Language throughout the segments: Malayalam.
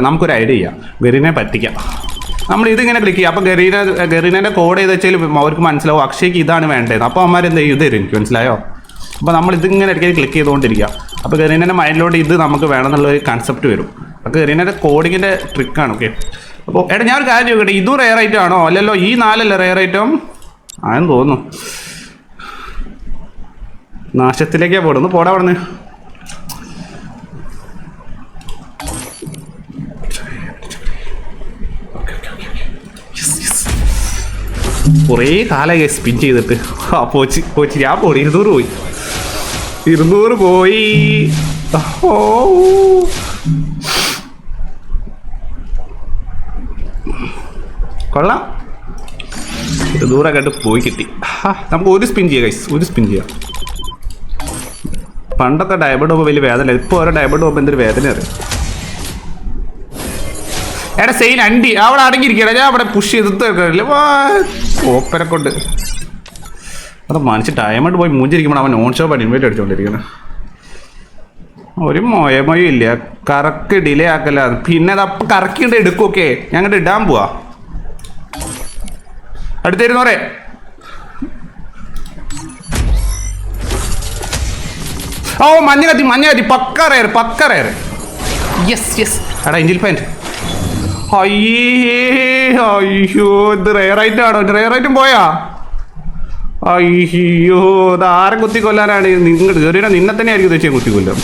നമുക്കൊരു ഐഡിയ ചെയ്യാം. ഗരീനെ പറ്റിക്കാം. നമ്മൾ ഇതിങ്ങനെ ക്ലിക്ക് ചെയ്യാം. അപ്പോൾ ഗരീന ഗരീനെ കോഡ് ചെയ്ത് വെച്ചാൽ അവർക്ക് മനസ്സിലാവും. അക്ഷയ്ക്ക് ഇതാണ് വേണ്ടത്. അപ്പോൾ അവന്മാർ എന്ത് ചെയ്യും? ഇത് എനിക്ക് മനസ്സിലായോ? അപ്പോൾ നമ്മൾ ഇതിങ്ങനെ ഇടയ്ക്ക് ക്ലിക്ക് ചെയ്തുകൊണ്ടിരിക്കുക അപ്പോൾ ഗരീനന്റെ മൈൻഡിലോട്ട് ഇത് നമുക്ക് വേണം എന്നുള്ളൊരു കൺസെപ്റ്റ് വരും. അപ്പോൾ ഗരീനന്റെ കോഡിങ്ങിന്റെ ട്രിക്കാണ് ഓക്കെ അപ്പോൾ എടാ ഞാൻ ഒരു കാര്യം ചോദിക്കട്ടെ? ഇതും റെയർ ഐറ്റം ആണോ? അല്ലല്ലോ ഈ നാലല്ല റെയർ ഐറ്റം ആയെന്ന് തോന്നുന്നു. നാശത്തിലേക്കാണ് പോടുന്നു പോടാ അവിടെ കുറേ കാലമായി സ്പിൻ ചെയ്തിട്ട്. ആ പോച്ച് പോച്ച് ഞാൻ പോണി ഇരുന്നൂറ് പോയി. ഇരുന്നൂറ് പോയി. കൊള്ളാം. ഇരുന്നൂറ് കണ്ട് പോയി കിട്ടി. നമുക്ക് ഒരു സ്പിൻ ചെയ്യാം ഗൈസ് ഒരു സ്പിൻ ചെയ്യാം. പണ്ടൊക്കെ ഡയബഡ് പോകുമ്പോൾ വലിയ വേദന ഇപ്പോൾ ഓരോ ഡയബഡ് പോകുമ്പോൾ എന്തൊരു വേദന അറിയാം? എടാ സെയിൻ അണ്ടി അവിടെ അടങ്ങിയിരിക്കണം ഞാൻ അവിടെ പുഷ് ചെയ്തിട്ട് ഓപ്പനെ കൊണ്ട്. അത് മനുഷ്യ ഡയമണ്ട് പോയി മൂഞ്ചിരിക്കുമ്പോൾ അവൻ നോൺ ഷോപ്പ് ഇൻവൈറ്റ് അടിച്ചുകൊണ്ടിരിക്കുന്നത് ഒരു മോയമയും ഇല്ല. കറക്ക് ഡിലേ ആക്കല്ല. പിന്നെ അത് അപ്പം കറക്കിയിട്ട് എടുക്കൊക്കെ ഞങ്ങട്ട് ഇടാൻ പോവാ. അടുത്തിരുന്നോറെ ഓ മഞ്ഞ കത്തി മഞ്ഞ കത്തി. പക്ക റയർ പക്ക റയർ യെസ് യെസ് എടാ ഇഞ്ചിൽ പാന്റ് അയ്യേ അയ്യോ ഇത് റെയർ ഐറ്റം പോയാ? അയ്യോ ഇത് ആരെ കുത്തി കൊല്ലാനാണ് നിങ്ങൾ കയറിയാ നിന്നെ തന്നെ ആയിരിക്കും ഉദ്ദേശിച്ച് കുത്തി കൊല്ലാം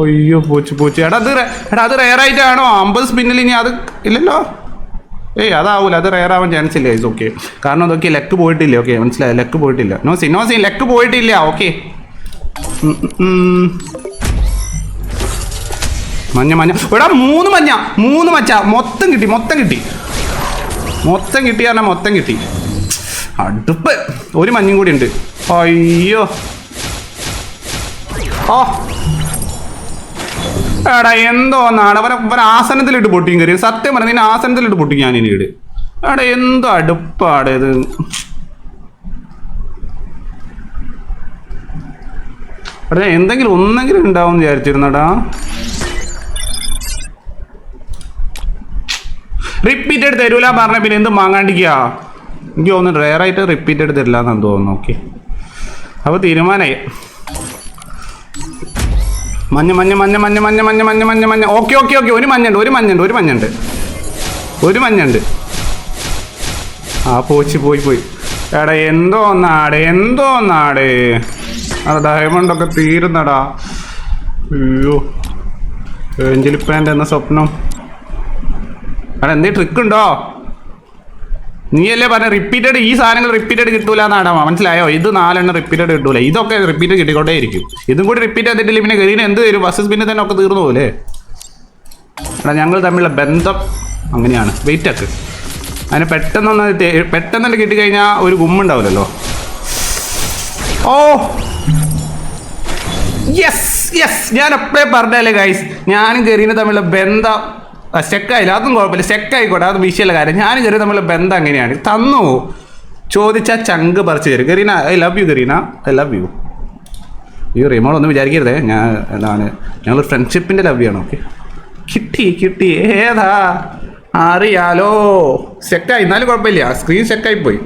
അയ്യോ പൂച്ചു പൂച്ചു. എടാ അത് എടാ അത് ആണോ? അമ്പത് സ്പിന്നിൽ ഇനി അത് ഇല്ലല്ലോ. ഏയ് അതാവൂല. അത് റെയർ ആവാൻ ചാൻസ് ഇല്ല. ഇസ് ഓക്കെ കാരണം അതൊക്കെ ലെക്ക് പോയിട്ടില്ല. ഓക്കെ മനസ്സിലായി? ലെക്ക് പോയിട്ടില്ല. നോ സി നോ സി ലെക്ക് പോയിട്ടില്ല. ഓക്കെ മഞ്ഞ മഞ്ഞ. എടാ മൂന്ന് മഞ്ഞ. മൂന്ന് മച്ച. മൊത്തം കിട്ടി മൊത്തം കിട്ടി. മൊത്തം കിട്ടി പറഞ്ഞാൽ മൊത്തം കിട്ടി. അടുപ്പ്. ഒരു മഞ്ഞും കൂടി ഉണ്ട്. അയ്യോ. ഓ എടാ എന്തോന്നാണ് അവനെ അവൻ ആസനത്തിലിട്ട് പൊട്ടിയും കയറി. സത്യം പറഞ്ഞ നിന്നെ ആസനത്തിലിട്ട് പൊട്ടിക്കും ഞാൻ ഇനി ഇട്. എടാ എന്തോ അടുപ്പാട് ഇത്. എടാ എന്തെങ്കിലും ഒന്നെങ്കിലും ഉണ്ടാവും വിചാരിച്ചിരുന്നടാ. റിപ്പീറ്റഡ് തരൂല പറഞ്ഞ പിന്നെ എന്ത് മാങ്ങാണ്ടിക്കാ എനിക്ക് തോന്നുന്നു റെയർ ആയിട്ട് റിപ്പീറ്റഡ് തരില്ല എന്ന് തോന്നുന്നു. ഓക്കെ അപ്പോൾ തീരുമാനമായി മഞ്ഞ മഞ്ഞ മഞ്ഞ മഞ്ഞ മഞ്ഞ മഞ്ഞ മഞ്ഞ മഞ്ഞ മഞ്ഞ ഓക്കെ ഓക്കെ ഓക്കെ ഒരു മഞ്ഞുണ്ട് ഒരു മഞ്ഞുണ്ട് ഒരു മഞ്ഞുണ്ട് ഒരു മഞ്ഞുണ്ട് ആ പോച്ച് പോയി പോയി. എടാ എന്തോ നാട് എന്തോ നാട്. അത് ഡയമണ്ട് ഒക്കെ തീരുന്നടാ. അയ്യോ. എഞ്ചലിപ്പാന്റെ പാന്റ് എന്ന സ്വപ്നം. എടാ എന്തേ ട്രിക്ക് ഉണ്ടോ? നീയല്ലേ പറഞ്ഞ റിപ്പീറ്റഡ് ഈ സാധനങ്ങൾ റിപ്പീറ്റഡ് കിട്ടൂല എന്നാണ് മനസ്സിലായോ? ഇത് നാലെണ്ണം റിപ്പീറ്റഡ് കിട്ടൂല. ഇതൊക്കെ റിപ്പീറ്റ് കിട്ടിക്കൊണ്ടേ ഇരിക്കും ഇതും കൂടി റിപ്പീറ്റ് ചെയ്തിട്ടില്ല പിന്നെ ഗരീന എന്ത് തരും? ബസ് പിന്നെ തന്നെ ഒക്കെ തീർന്നു പോലെ എടാ ഞങ്ങൾ തമ്മിലുള്ള ബന്ധം അങ്ങനെയാണ്. വെയിറ്റ് ആക്ക്. അതിന് പെട്ടെന്നൊന്ന് പെട്ടെന്ന് കിട്ടിക്കഴിഞ്ഞാൽ ഒരു ഗുമ്മുണ്ടാവില്ലല്ലോ ഓ! യെസ് യെസ് ഞാൻ എപ്പോഴേ പറഞ്ഞല്ലേ ഗൈസ് ഞാനും ഗരീനും തമ്മിലുള്ള ബന്ധം സ്റ്റെക്കായില്ല. അതും കുഴപ്പമില്ല. സ്റ്റെക്കായിക്കോട്ടെ. അത് വിഷയമുള്ള കാര്യം. ഞാൻ കയറി തമ്മിലുള്ള ബന്ധം അങ്ങനെയാണ്. തന്നു. ചോദിച്ചാൽ ചങ്ക് പറിച്ച് തരും. Garena I love you Garena. I love you. ഈ റിമോൾ ഒന്നും വിചാരിക്കരുതേ. ഞാൻ എന്താണ്? ഞങ്ങൾ ഫ്രണ്ട്ഷിപ്പിന്റെ ലവ് ചെയ്യണം. ഓക്കെ. കിട്ടി കിട്ടി. ഏതാ? അറിയാലോ. സെക്കായി എന്നാലും കുഴപ്പമില്ല. സ്ക്രീൻ സെക്കായി പോയി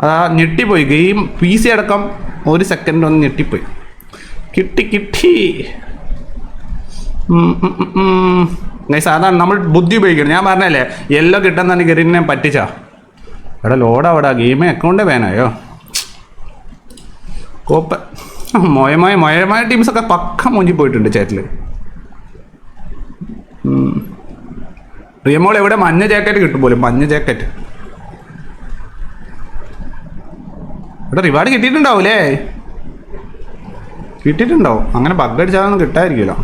അതാ ഞെട്ടിപ്പോയി. ഗെയിം പി സി അടക്കം ഒരു സെക്കൻഡ് ഒന്ന് ഞെട്ടിപ്പോയി. കിട്ടി കിട്ടി. സാധാരണ നമ്മൾ ബുദ്ധി ഉപയോഗിക്കണം ഞാൻ പറഞ്ഞല്ലേ എല്ലോ കിട്ടുന്ന ഗരീനെ പറ്റിച്ചാ. എടാ അവിടെ ഗെയിമേ അക്കൗണ്ട് വേനായോ കോപ്പ മോയമായ മോയമായ ടീംസൊക്കെ പക്ക മൂഞ്ചി പോയിട്ടുണ്ട് ചേറ്റിൽ റിയമോൾ എവിടെ? മഞ്ഞ ജാക്കറ്റ് കിട്ടും പോലും മഞ്ഞ ജാക്കറ്റ് ഇവിടെ റിവാർഡ് കിട്ടിയിട്ടുണ്ടാവൂലേ? കിട്ടിയിട്ടുണ്ടാവും. അങ്ങനെ ബഗ് അടിച്ചാലൊന്നും കിട്ടായിരിക്കുമല്ലോ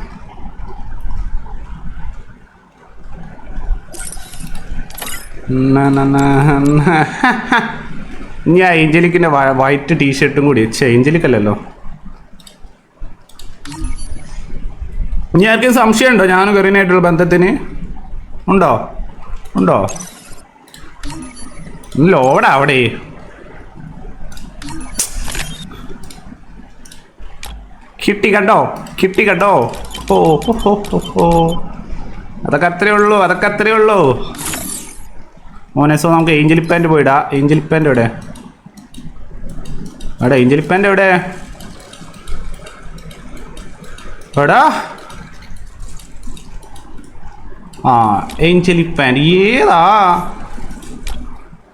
ഇനി ആ ഏഞ്ചലിക്കിന്റെ വൈറ്റ് ടീഷർട്ടും കൂടി. ഏഞ്ചലിക്കല്ലല്ലോ. ഇനി ആർക്കും സംശയമുണ്ടോ ഞാനും കറീനായിട്ടുള്ള ബന്ധത്തിന്? ഉണ്ടോ? ഉണ്ടോ? ലോഡാ അവിടെ. കിട്ടി കണ്ടോ? കിട്ടി കണ്ടോ? ഓ ഹോ ഹോ ഹോ. അതൊക്കെ അത്രേ ഉള്ളൂ അതൊക്കെ അത്രേ ഉള്ളൂ. മോനെ സോ നമുക്ക് ഏഞ്ചൽ പാന്റ് പോയിടാ. ഏഞ്ചൽ പാന്റ് എവിടെ? എടാ ഏഞ്ചൽ പാന്റ് എവിടെ? എടാ. ആ ഏഞ്ചൽ പാന്റ് ഏതാ?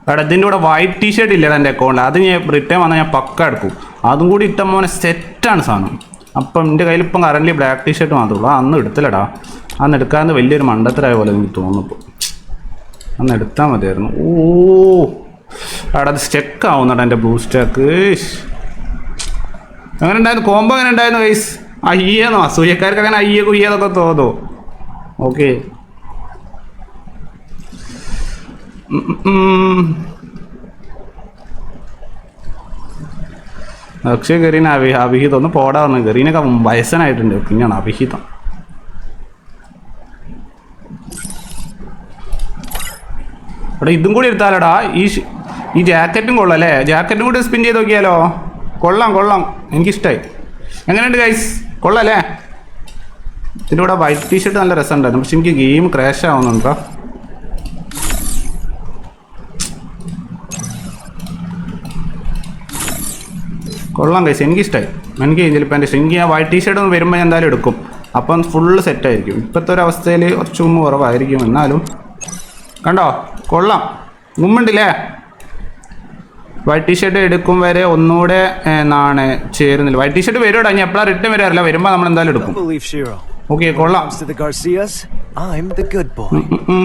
എടാ ഇതിന്റെ കൂടെ വൈറ്റ് ടീഷർട്ട് ഇല്ലടാ എന്റെ അക്കൗണ്ടിൽ അത് ഞാൻ റിട്ടേൺ വന്നാൽ ഞാൻ പക്ക എടുക്കും. അതും കൂടി ഇട്ട മോനെ സെറ്റാണ് സാധനം. അപ്പം എന്റെ കയ്യിൽ ഇപ്പം കറന്റ്ലി ബ്ലാക്ക് ടീഷർട്ട് മാത്രമേ ഉള്ളൂ. അന്ന് എടുത്തില്ലടാ. അന്ന് എടുക്കാതെ വലിയൊരു മണ്ടത്തരായ പോലെ എനിക്ക് തോന്നുന്നു അന്ന് എടുത്താൽ മതിയായിരുന്നു. ഓ അവിടെ അത് സ്റ്റെക്ക് ആവുന്നടാ എന്റെ ബ്ലൂ സ്റ്റാക്ക് ഉണ്ടായിരുന്നു കോമ്പോ എങ്ങനെ ഉണ്ടായിരുന്നു വൈസ് അയ്യെന്നോ അസൂയക്കാർക്ക് അങ്ങനെ അയ്യ കുയ്യെന്നൊക്കെ തോന്നോ? ഓക്കെ അക്ഷയ ഗരീന അഭി അഭിഹിതം ഒന്ന് പോടാ വന്നു ഗരീനൊക്കെ വയസ്സനായിട്ടുണ്ട്. പിന്നെയാണ് അഭിഹിതം. എടാ ഇതും കൂടി എടുത്താലടാ. ഈ ഈ ജാക്കറ്റും കൊള്ളാം അല്ലേ? ജാക്കറ്റും കൂടി സ്പിൻ ചെയ്ത് നോക്കിയാലോ? കൊള്ളാം കൊള്ളാം. എനിക്കിഷ്ടമായി എങ്ങനെയുണ്ട് ഗൈസ് കൊള്ളാം അല്ലേ? ഇതിന്റെ കൂടെ വൈറ്റ് ടീഷർട്ട് നല്ല രസമുണ്ടായിരുന്നു പക്ഷെ എനിക്ക് ഗെയിം ക്രാഷ് ആവുന്നുണ്ടോ കൊള്ളാം കൈസ് എനിക്കിഷ്ടമായി എനിക്ക് ഏഞ്ചൽ എന്റെ ഇഷ്ടം എനിക്ക് ആ വൈറ്റ് ടീഷർട്ട് ഒന്ന് വരുമ്പോൾ ഞാൻ എന്തായാലും എടുക്കും. അപ്പം ഫുള്ള് സെറ്റായിരിക്കും ഇപ്പോഴത്തെ ഒരു അവസ്ഥയിൽ കുറച്ച് കുറവായിരിക്കും എന്നാലും. കണ്ടോ? കൊള്ളാം. ഗുമ്മുണ്ടല്ലേ? വൈറ്റ് ടീഷർട്ട് എടുക്കും വരെ ഒന്നുകൂടെ എന്നാണ് ചേരുന്നില്ല വൈറ്റ് ടീഷർട്ട് വരുവാടാ? ഞാൻ എപ്പോഴാണ് റിട്ടേൺ വരാറില്ല. വരുമ്പോൾ നമ്മൾ എന്തായാലും എടുക്കും. ഓക്കെ കൊള്ളാം.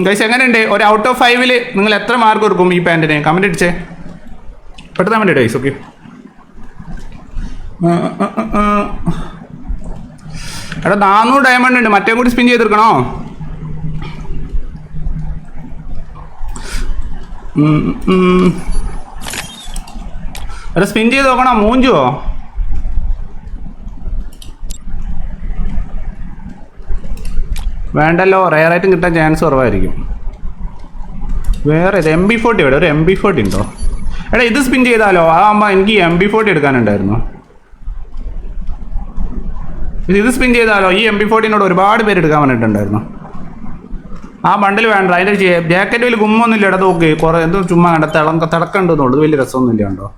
ഗൈസ് എങ്ങനെയുണ്ട്? ഒരു ഔട്ട് ഓഫ് ഫൈവിൽ നിങ്ങൾ എത്ര മാർക്ക് കൊടുക്കും ഈ പാന്റിന് കമന്റ് അടിച്ചേ. പെട്ടെന്ന് കമന്റ് ഗൈസ് ഓക്കെ എടാ നാനൂറ് ഡയമണ്ട് ഉണ്ട്. മറ്റേ കൂടി സ്പിൻ ചെയ്തെടുക്കണോ ഉം. സ്പിൻ ചെയ്ത് നോക്കണോ? മൂഞ്ചുവോ? വേണ്ടല്ലോ റയറായിട്ടും കിട്ടാൻ ചാൻസ് കുറവായിരിക്കും. വേറെ എം ബി ഫോർട്ടി എവിടെ ഒരു എം ബി ഫോർട്ടി ഉണ്ടോ? എടാ ഇത് സ്പിൻ ചെയ്താലോ? അമ്മ എനിക്ക് എം ബി ഫോർട്ടി എടുക്കാനുണ്ടായിരുന്നു. ഇത് ഇത് സ്പിൻ ചെയ്താലോ? ഈ എം ബി ഫോർട്ടിനോട് ഒരുപാട് പേര് എടുക്കാൻ പറഞ്ഞിട്ടുണ്ടായിരുന്നു. ആ ബണ്ടിൽ വേണ്ട. അതിന്റെ ജാക്കറ്റ് വലിയ ഗുമ്മൊന്നുമില്ല. ഇടത് നോക്കി കുറേ എന്തോ ചുമ്മാ കണ്ട തിളക്ക തിളക്കണ്ടെന്നുള്ളൂ. വലിയ രസമൊന്നുമില്ല കണ്ടോ?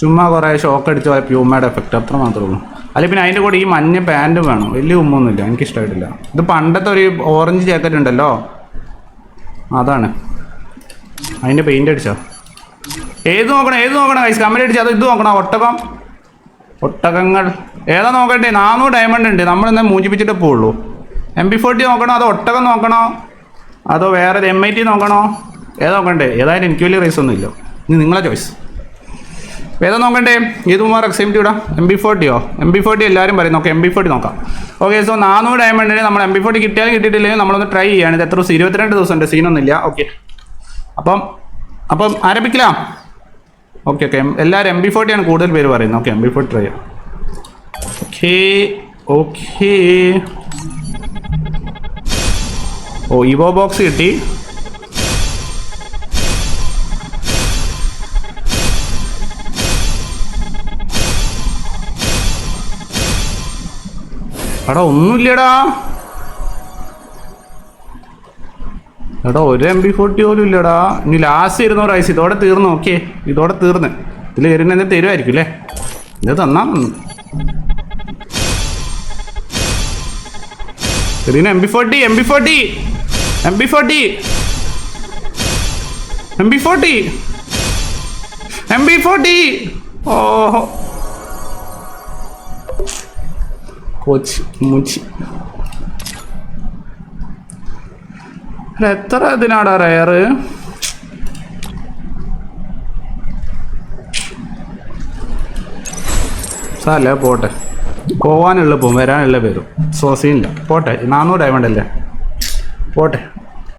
ചുമ്മാ കുറേ ഷോക്ക് അടിച്ച പോലെ പ്യൂമയുടെ എഫക്റ്റ് അത്ര മാത്രമേ ഉള്ളൂ. അല്ലെ പിന്നെ അതിന്റെ കൂടെ ഈ മഞ്ഞ പാന്റും വേണം. വലിയ ഉമ്മൊന്നുമില്ല എനിക്ക് ഇഷ്ടമായിട്ടില്ല ഇത് പണ്ടത്തെ ഒരു ഓറഞ്ച് ജാക്കറ്റ് ഉണ്ടല്ലോ? അതാണ്. അതിന്റെ പെയിന്റ് അടിച്ചോ? ഏത് നോക്കണം? ഏത് നോക്കണം കൈസ് കമ്മൽ അടിച്ചാൽ അത് ഇത് നോക്കണം. ഒട്ടകം. ഒട്ടകങ്ങൾ. ഏതാ നോക്കണ്ടേ? നാനൂറ് ഡയമണ്ട് ഉണ്ട്. നമ്മൾ ഇന്ന് പോവുള്ളൂ. എം പി ഫോർട്ടി നോക്കണോ? അതോ ഒട്ടകം നോക്കണോ? അതോ വേറെ എം ഐ ടി നോക്കണോ? ഏതാ നോക്കണ്ടേ? ഏതായാലും എനിക്ക് വലിയ റേസ് ഒന്നുമില്ല. ഇനി നിങ്ങളെ ചോയ്സ് ഏതാ നോക്കണ്ടേ? ഏത് മാർ എക്സൈംറ്റിയുടെ എം ബി ഫോർട്ടിയോ എം ബി ഫോർട്ടി എല്ലാവരും പറയും. നോക്കാം എം ബി ഫോർട്ടി നോക്കാം. ഓക്കെ സോ നാനൂറ് ഡയമണ്ടിന് നമ്മൾ എം ബി ഫോർട്ടി കിട്ടിയാലും കിട്ടിയിട്ടില്ലെങ്കിൽ നമ്മളൊന്ന് ട്രൈ ചെയ്യാണ്. ഇത് എത്ര ദിവസം? ഇരുപത്തിരണ്ട് ദിവസമുണ്ട്. സീനൊന്നുമില്ല ഓക്കെ അപ്പം അപ്പം ആരംഭിക്കലാം ഓക്കെ ഓക്കെ എല്ലാവരും എം ബി ഫോർട്ടിയാണ് കൂടുതൽ പേര് പറയുന്നത്. Okay M B forty try ചെയ്യാം. ഓക്കെ ഓക്കെ ഓ ഇവോ ബോക്സ് കിട്ടി. എടാ ഒന്നുമില്ലടാ. എടാ ഒരു എം ബി ഫോർട്ടി പോലും ഇല്ലടാ. ഇനി ലാസ്റ്റ് ഇരുന്നോ ഐസ് ഇതോടെ തീർന്നു ഓക്കെ ഇതോടെ തീർന്ന്. ഇതിൽ വരുന്ന എന്നെ തരുമായിരിക്കും അല്ലേ ഇത് തന്നാ ഇതിന് M B forty M B forty M B forty M B forty M B forty ഓഹോ. കോച്ച് മുച്ചി. എത്ര ഇതിനാടാ റയറ് സാല പോട്ടെ. പോവാനുള്ള പോവും വരാനുള്ള പേരും സോസിയില്ല പോട്ടെ നാനൂറ് ഡയമണ്ട് അല്ലേ? പോട്ടെ